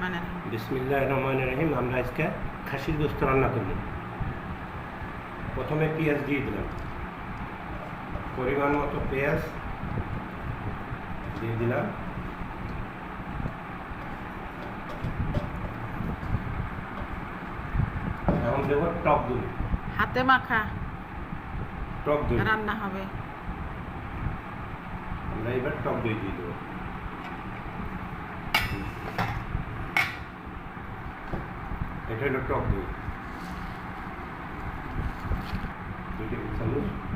মানে বিসমিল্লাহ রহমান রহিম আমরা আজকে খাসির গোস্ত রান্না করব। প্রথমে পেঁয়াজ দিয়ে দিলাম। পরিমাণ মতো পেঁয়াজ দিয়ে দিলাম। এখন দেব টক দই। হাতে মাখা টক দই। রান্না হবে। আমরা এবার টক দই দিয়ে দেবো। এটা হলো টক দই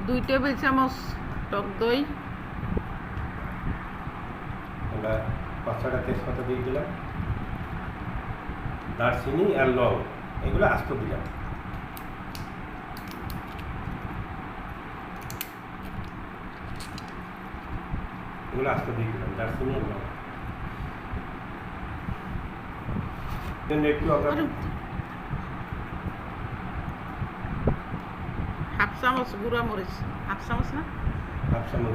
দুই টেবিল চামচ টক দই। আমরা পাঁচ ছটা তেজপাতা দিয়ে দিলাম। দারচিনি আর লং এগুলো আস্ত দিলাম। এগুলো আস্ত দিয়ে দিলাম দারচিনি আর লং। একটু আমরা হাফ চামচ গুঁড়া মরিচ। হাফ চামচ না হাফ চামচ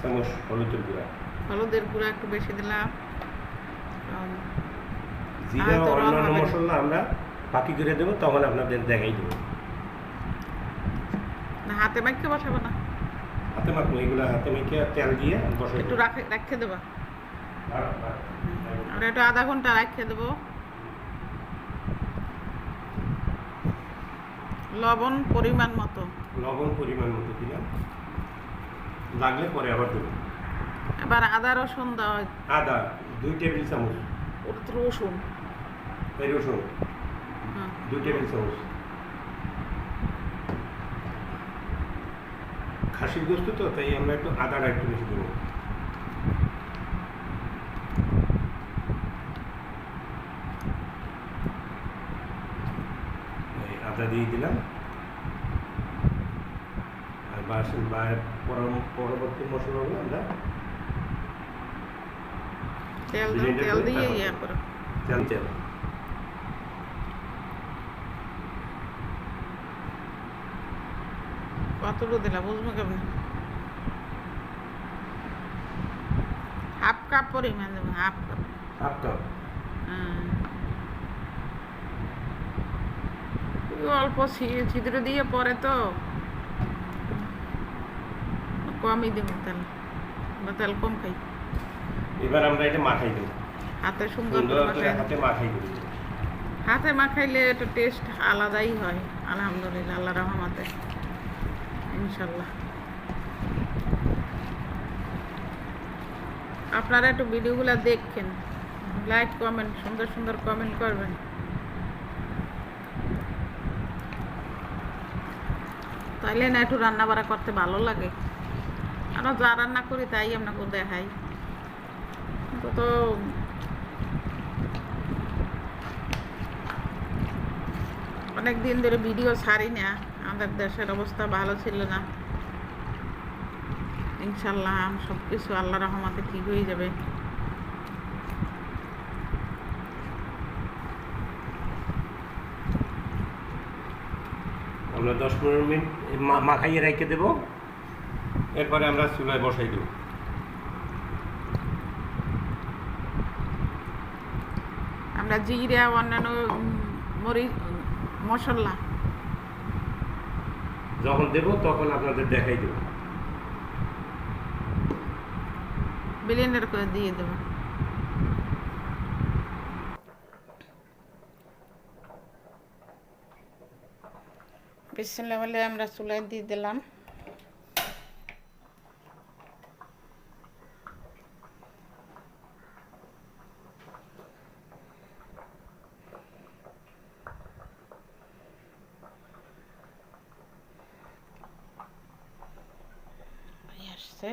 চামচ হলুদের গুঁড়া। হলুদের গুঁড়া একটু বেশি দিলাম। জিরা আর তো রং অন্যান্য মশলা আমরা বাকি করে দেবো তখন আপনাদের দেখাই দেবো। না হাতে মাখতে বসাবো না। হাতে মাখবো এগুলো হাতে মেখে তেল দিয়ে বসাই একটু। রাখে রাখতে দেবা। আমরা একটু আধা ঘণ্টা রাখতে দেবো। লবণ পরিমাণ মতো। লবণ পরিমাণ মতো দিলাম লাগলে পরে আবার দেবো। এবার আদা রসুন দেওয়া আদা দুই টেবিল চামচ। ওটা তো রসুন। এই রসুন। দুই টেবিল চামচ। খাসির গোস্ত তো তাই আমরা একটু আদাটা একটু বেশি দেবো। আদা দিয়ে দিলাম। আর বাস বা পরম- পরবর্তী মশলাগুলো আমরা তেল দিয়ে ইয়ে তেল তেল কতটুকু দিলা বুঝব কেমন? হাফ কাপ পরিমাণ দেবো হাফ কাপ। Half cup. হুম। অল্প ছিদ্র দিয়ে পরে তো কমই দেবো তেল আমরা তেল কম খাই। এবার আমরা এটা মাখাই দেবো। হাতে সুন্দর হাতে মাখাই দেবো। হাতে মাখাইলে একটু টেস্ট আলাদাই হয় আলহামদুলিল্লাহ আল্লাহ রহমাতে ইনশাল্লাহ। আপনারা একটু ভিডিওগুলো দেখেন লাইক কমেন্ট সুন্দর সুন্দর কমেন্ট করবেন। তাইলে না একটু রান্না বাড়া করতে ভালো লাগে। আমরা যা রান্না করি তাই আপনাকে দেখাই। তো অনেক দিন ধরে ভিডিও ছাড়ি না, আমাদের দেশের অবস্থা ভালো ছিল না। ইনশাল্লাহ সব কিছু আল্লাহ রহমতে ঠিক হয়ে যাবে। আমরা দশ পনেরো মিনিট মাখাইয়ে রেখে দেবো। এরপরে আমরা চুলায় বসাই দেবো। আমরা জিরা অন্যান্য মরিচ মশলা। যখন দেবো তখন আপনাদের দেখাই দেবো। ব্লেন্ডার করে দিয়ে দেবো। বিসমিল্লাহ হলে আমরা চুলায় দিয়ে দিলাম। আসছে।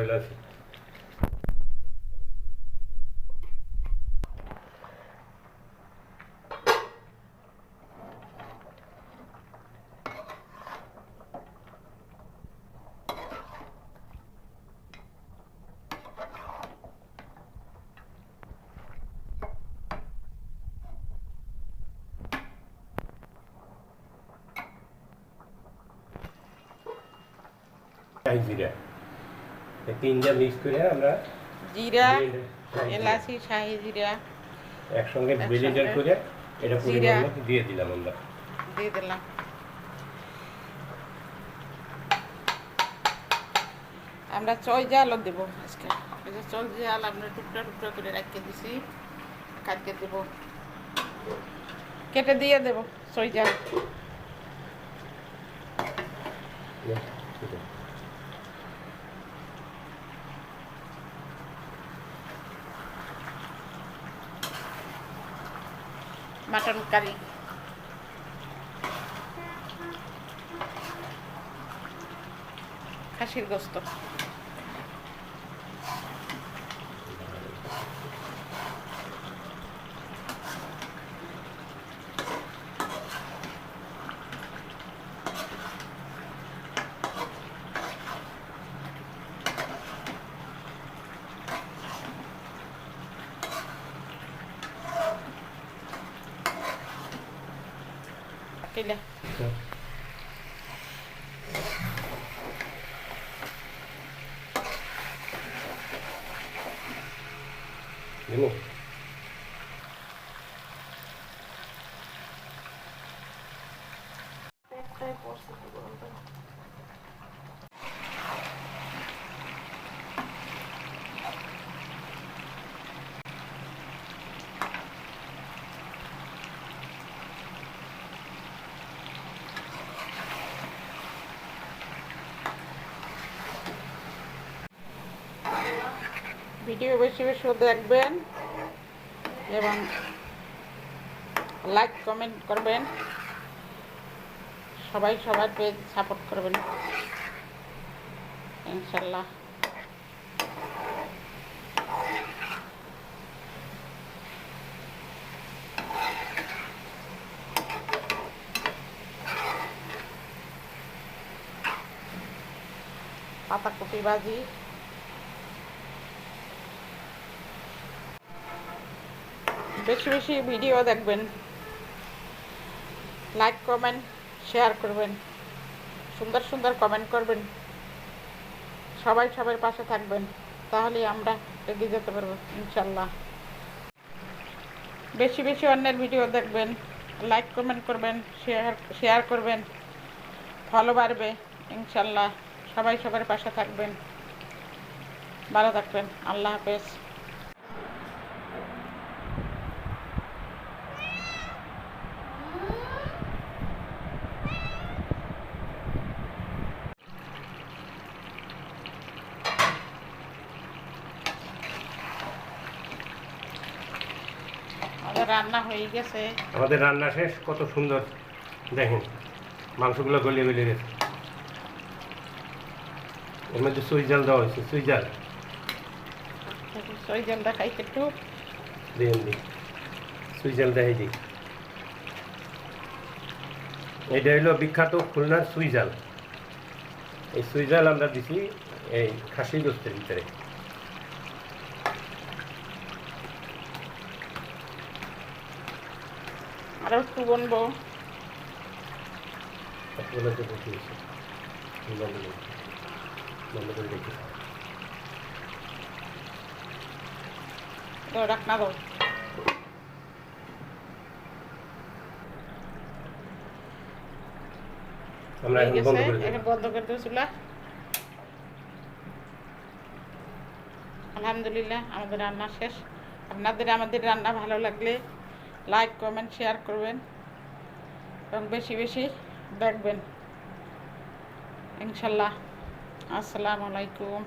বড় এলাচ আছে শাহি জিরা এই তিনটা মিক্স করে আমরা জিরা। এলাচি শাহি জিরা। একসঙ্গে ব্লেন্ডার করে এটা। পরিমাণ মতো দিয়ে দিলাম আমরা। দিয়ে দিলাম। আমরা চই জালও দেব আজকে। এই যে জাল আমরা টুকরা টুকরা করে রাখিয়ে দিছি। কাটকে দেব। কেটে দিয়ে দেব চই জাল। ঠিক মাটন কারি। খাসির গোস্ত। দেবো? ভিডিও বেশি বেশি দেখবেন। এবং লাইক কমেন্ট করবেন। সবাই সবার পেজ সাপোর্ট করবেন। ইনশাল্লাহ। পাতাকপি ভাজি বেশি বেশি ভিডিও দেখবেন। লাইক কমেন্ট শেয়ার করবেন। সুন্দর সুন্দর কমেন্ট করবেন। সবাই সবার পাশে থাকবেন। তাহলে আমরা এগিয়ে যেতে পারব, ইনশাল্লাহ। বেশি বেশি অন্যের ভিডিও দেখবেন। লাইক কমেন্ট করবেন শেয়ার শেয়ার করবেন। ফলো বাড়বে, ইনশাল্লাহ। সবাই সবার পাশে থাকবেন। ভালো থাকবেন। আল্লাহ হাফেজ। রান্না হয়ে গেছে। আমাদের রান্না শেষ কত সুন্দর। দেখেন মাংসগুলো গলিয়ে গলিয়ে গেছে। এর মধ্যে সুই জাল দেওয়া হয়েছে সুই জাল। সই জলটা খাই একটু। দেখেন দিই সুই জাল দেখাই দিই এটা হলো বিখ্যাত খুলনার সুই জাল। এই সুই জাল আমরা দিছি এই খাসি গোস্তের ভিতরে। একটু বনবো বন্ধ করে বন্ধ করে রেখে দাও আমরা এখন বন্ধ করে দেবো এখন বন্ধ করে দেবো চুলা। আলহামদুলিল্লাহ আমাদের রান্না শেষ। আপনাদের আমাদের রান্না ভালো লাগলে লাইক কমেন্ট শেয়ার করবেন। এবং বেশি বেশি দেখবেন। ইনশাল্লাহ। আসসালামু আলাইকুম।